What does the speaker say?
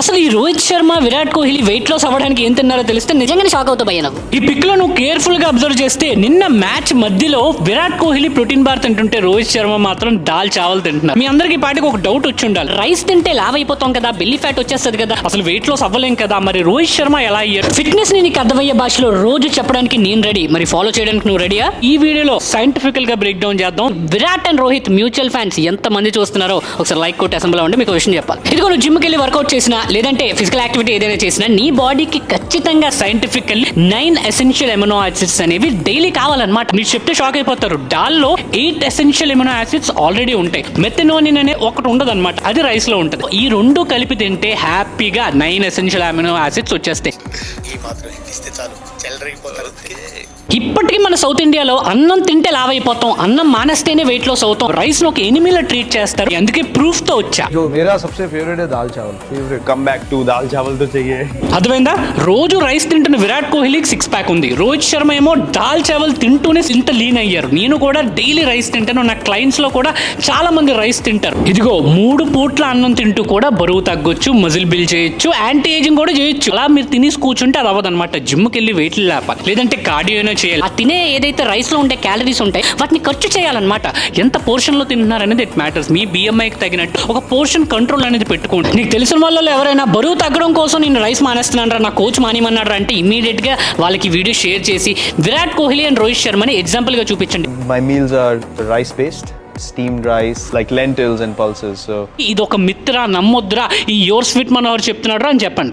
అసలు ఈ Rohit Sharma Virat Kohli weight loss అవ్వడానికి ఏం తిన్నారో తెలిస్తే నిజంగానే షాక్ అవుతా భయ్య ఈ పిక్లో నువ్వు కేర్ఫుల్గా అబ్జర్వ్ చేస్తే నిన్న మ్యాచ్ మధ్యలో విరాట్ కోహ్లీ ప్రోటీన్ బార్ తింటుంటే రోహిత్ శర్మ మాత్రం దాల్ చావల్ తింటున్నారు. మీ అందరికి పాటికి ఒక డౌట్ వచ్చి ఉండాలి. రైస్ తింటే లావ్ అయిపోతాం కదా బెల్లి ఫ్యాట్ వచ్చేస్తుంది కదా. అసలు వెయిట్ లాస్ అవ్వలేం కదా మరి రోహిత్ శర్మ ఎలా అయ్యారు? ఫిట్నెస్ని నీకు అర్థమయ్యే భాషలో రోజు చెప్పడానికి నేను రెడీ మరి ఫాలో చేయడానికి నువ్వు రెడీయా ఈ వీడియోలో సైంటిఫికల్గా బ్రేక్ డౌన్ చేద్దాం. Virat and Rohit mutual fans ఎంత మంది చూస్తున్నారో ఒకసారి లైక్ కొట్టి అసెంబ్లీ ఉండి మీకు విషయం చెప్పాలి. ఇదిగో నువ్వు జిమ్కి వెళ్ళి వర్కౌట్ చేసినా లేదంటే ఫిజికల్ యాక్టివిటీ ఏదైనా చేసినా నీ బాడీకి ఖచ్చితంగా scientifically nine essential amino acids అనేవి డైలీ కావాలన్నమాట. మీరు చెప్తే షాక్ అయిపోతారు. డాల్లో eight essential amino acids already ఉంటాయి. మెత్తనోనిన్ అనే ఒకటి ఉండదు అనమాట అది రైస్లో ఉంటుంది. ఈ రెండు కలిపి తింటే హ్యాపీగా నైన్ ఎసెన్షియల్ ఎమినో యాసిడ్స్ వచ్చేస్తాయి. ఇప్పటికీ మన సౌత్ ఇండియాలో అన్నం తింటే లావ్ అయిపోతాం అన్నం మానేస్తేనే వెయిట్ లాస్ అవుతాం. రైస్ ఒక ఎనిమిలా ట్రీట్ చేస్తారు. అందుకే ప్రూఫ్తో వచ్చా. బ్యాక్ టు దాల్ చావల్తో చెయ్యి అర్థమైందా? రోజు రైస్ తింటున్న విరాట్ కోహ్లీకి సిక్స్ ప్యాక్ ఉంది. రోహిత్ శర్మ ఏమో దాల్ చావల్ తింటూనే ఇంత లీన్ అయ్యారు. నేను కూడా డైలీ రైస్ తింటాను. నా క్లయింట్స్లో కూడా చాలా మంది రైస్ తింటారు. ఇదిగో మూడు పూట్ల అన్నం తింటూ కూడా బరువు తగ్గొచ్చు మజిల్ బిల్ చేయొచ్చు యాంటీ ఏజింగ్ కూడా చేయొచ్చు. అలా మీరు తినేసి కూర్చుంటే అది అవ్వదన్నమాట. జిమ్ వెళ్ళి వెయిట్ లేపాలి లేదంటే కార్డియో అయినా చేయాలి. ఆ తినే ఏదైతే రైస్లో ఉండే క్యాలరీస్ ఉంటాయి వాటిని ఖర్చు చేయాలన్నమాట. ఎంత పోర్షన్లో తింటున్నారు అనేది ఇట్ మ్యాటర్స్ మీ బిఎంఐకి తగినట్టు ఒక పోర్షన్ కంట్రోల్ అనేది పెట్టుకోండి. నీకు తెలిసిన వాళ్ళు ఎవరు ఎవరైనా బరువు తగ్గడం కోసం నేను రైస్ మానేస్తున్నాను నా కోచ్ మానేమన్నాడు అంటే ఇమీడియట్గా వాళ్ళకి వీడియో షేర్ చేసి విరాట్ కోహ్లీ అండ్ రోహిత్ శర్మని ఎగ్జాంపుల్గా చూపించండి My meals are rice based, steamed rice, like lentils and pulses. So ఇది ఒక మిత్ర నమ్మొద్దురా ఈ యోర్ స్వీట్ మనోహర్ చెప్తున్నాడు అని చెప్పండి